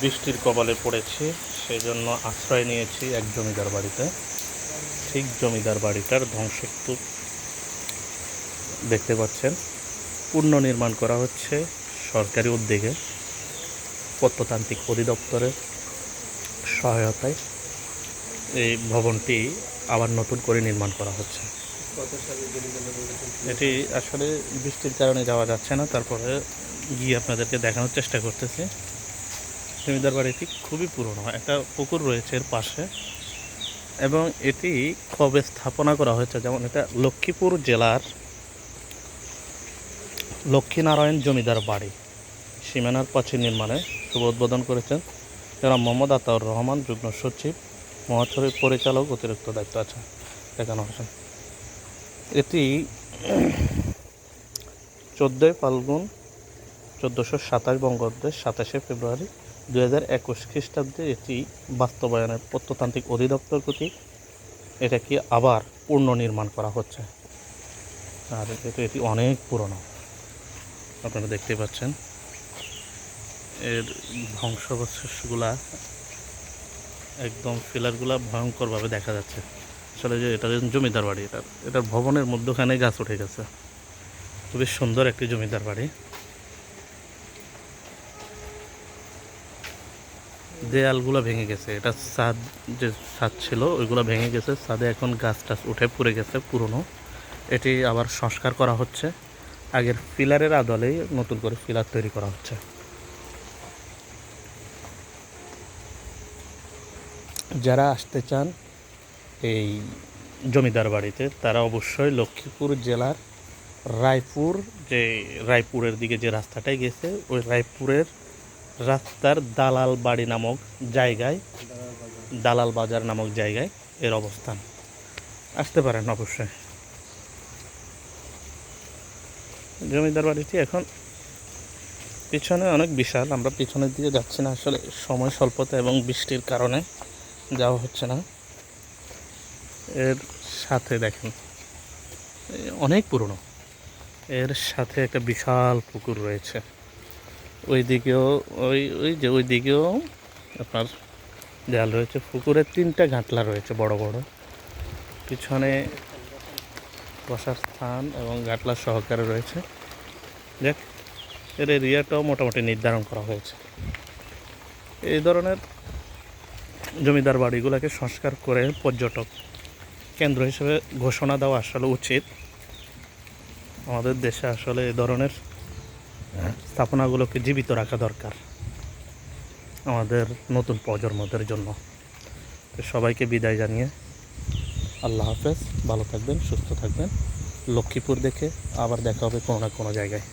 বৃষ্টির কবলে পড়েছি সেই জন্য আশ্রয় নিয়েছি এক জমিদার বাড়িতে। ঠিক জমিদার বাড়িটার ধ্বংসস্তূপ দেখতে পাচ্ছেন। পুনর্নির্মাণ করা হচ্ছে সরকারি উদ্যোগে প্রত্নতান্ত্রিক অধিদপ্তরের সহায়তায়। এই ভবনটি আবার নতুন করে নির্মাণ করা হচ্ছে। এটি আসলে বৃষ্টির কারণে যাওয়া যাচ্ছে না, তারপরে গিয়ে আপনাদেরকে দেখানোর চেষ্টা করতেছি। জমিদার বাড়িটি খুবই পুরনো, একটা পুকুর রয়েছে এর পাশে। এবং এটি কবে স্থাপনা করা হয়েছে, যেমন এটা লক্ষ্মীপুর জেলার লক্ষ্মীনারায়ণ জমিদার বাড়ি। সীমানার প্রাচীর নির্মাণে শুভ উদ্বোধন করেছেন যারা মোহাম্মদ আতাউর রহমান, যুগ্ম সচিব মহাছড়ির পরিচালক, অতিরিক্ত দায়িত্ব আছে। দেখানো হয়েছে। এটি চোদ্দোই ফাল্গুন চোদ্দোশো সাতাশ বঙ্গাব্দের সাতাশে ফেব্রুয়ারি দু হাজার একুশ খ্রিস্টাব্দে এটি বাস্তবায়নের প্রত্নতান্ত্রিক অধিদপ্তর কর্তৃক এটাকে আবার পুনর্নির্মাণ করা হচ্ছে। আর যেহেতু এটি অনেক পুরনো। আপনারা দেখতে পাচ্ছেন, এর ধ্বংসাবশেষগুলা একদম ফিলারগুলা ভয়ঙ্করভাবে দেখা যাচ্ছে। আসলে যে এটা জমিদার বাড়ি, এটা, এটার ভবনের মধ্যখানে গাছ উঠে গেছে। খুবই সুন্দর একটি জমিদার বাড়ি। দেয়ালগুলো ভেঙে গেছে। এটা ছাদ যে ছাদ ছিল, ওইগুলো ভেঙে গেছে। ছাদে এখন গাছ টাছ উঠে পড়ে গেছে পুরনো। এটি আবার সংস্কার করা হচ্ছে। আগের ফিলারের আদলেই নতুন করে ফিলার তৈরি করা হচ্ছে। যারা আসতে চান এই জমিদার বাড়িতে, তারা অবশ্যই লক্ষ্মীপুর জেলার রায়পুর যে, রায়পুরের দিকে যে রাস্তাটাই গেছে, ওই রায়পুরের রাস্তার দালাল বাড়ি নামক জায়গায়, দালাল বাজার নামক জায়গায় এর অবস্থান। আসতে পারেন অবশ্যই। জমিদার বাড়িটি এখন পিছনে অনেক বিশাল। আমরা পিছনের দিকে যাচ্ছি না আসলে, সময় স্বল্পতা এবং বৃষ্টির কারণে যাওয়া হচ্ছে না। এর সাথে দেখেন অনেক পুরনো। এর সাথে একটা বিশাল পুকুর রয়েছে। ওই দিকেও ওই ওই যে ওই দিকেও আপনার দেয়াল রয়েছে, পুকুরের তিনটা ঘাটলা রয়েছে বড় বড়। পিছনে বসার স্থান এবং ঘাটলা সহকারে রয়েছে। দেখ, এর এরিয়াটাও মোটামুটি নির্ধারণ করা হয়েছে। এই ধরনের জমিদার বাড়িগুলোকে সংস্কার করে পর্যটক কেন্দ্র হিসেবে ঘোষণা দেওয়া আসলে উচিত। আমাদের দেশে আসলে এ ধরনের স্থাপনাগুলোকে জীবিত রাখা দরকার আমাদের নতুন প্রজন্মদের জন্য। তো সবাইকে বিদায় জানিয়ে আল্লাহ হাফেজ, ভালো থাকবেন, সুস্থ থাকবেন। লক্ষ্মীপুর দেখে আবার দেখা হবে কোনো না কোনো জায়গায়।